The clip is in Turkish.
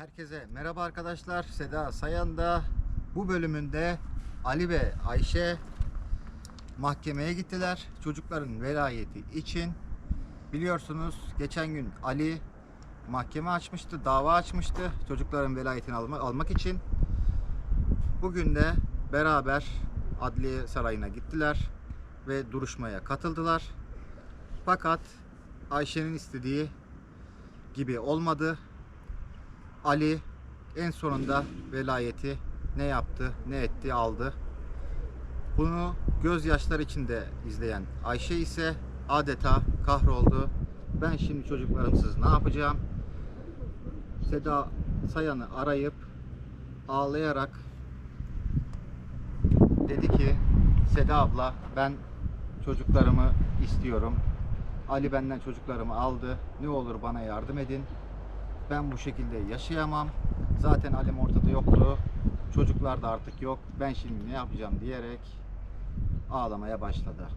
Herkese merhaba arkadaşlar. Seda Sayan'da bu bölümünde Ali ve Ayşe mahkemeye gittiler. Çocukların velayeti için. Biliyorsunuz geçen gün Ali mahkeme açmıştı, dava açmıştı çocukların velayetini alma- almak için. Bugün de beraber Adliye Sarayı'na gittiler ve duruşmaya katıldılar. Fakat Ayşe'nin istediği gibi olmadı. Ali en sonunda velayeti ne yaptı, ne etti, aldı. Bunu gözyaşlar içinde izleyen Ayşe ise adeta kahroldu. Ben şimdi çocuklarımsız ne yapacağım? Seda Sayan'ı arayıp ağlayarak dedi ki Seda abla ben çocuklarımı istiyorum. Ali benden çocuklarımı aldı. Ne olur bana yardım edin. Ben bu şekilde yaşayamam. Zaten Alim ortada yoktu. Çocuklar da artık yok. Ben şimdi ne yapacağım diyerek ağlamaya başladı.